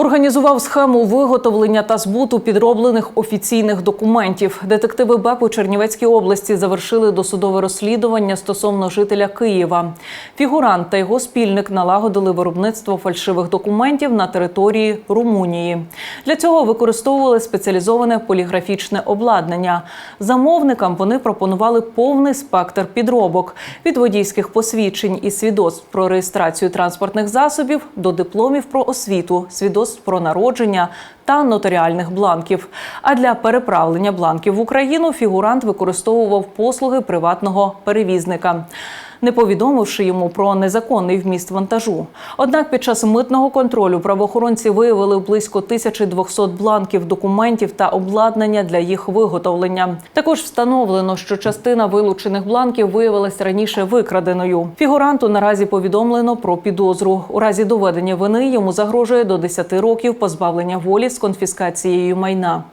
Організував схему виготовлення та збуту підроблених офіційних документів. Детективи БЕП у Чернівецькій області завершили досудове розслідування стосовно жителя Києва. Фігурант та його спільник налагодили виробництво фальшивих документів на території Румунії. Для цього використовували спеціалізоване поліграфічне обладнання. Замовникам вони пропонували повний спектр підробок від водійських посвідчень і свідоцтв про реєстрацію транспортних засобів до дипломів про освіту, свідоцтв про народження та нотаріальних бланків. А для переправлення бланків в Україну фігурант використовував послуги приватного перевізника. Не повідомивши йому про незаконний вміст вантажу. Однак під час митного контролю правоохоронці виявили близько 1200 бланків документів та обладнання для їх виготовлення. Також встановлено, що частина вилучених бланків виявилась раніше викраденою. Фігуранту наразі повідомлено про підозру. У разі доведення вини йому загрожує до 10 років позбавлення волі з конфіскацією майна.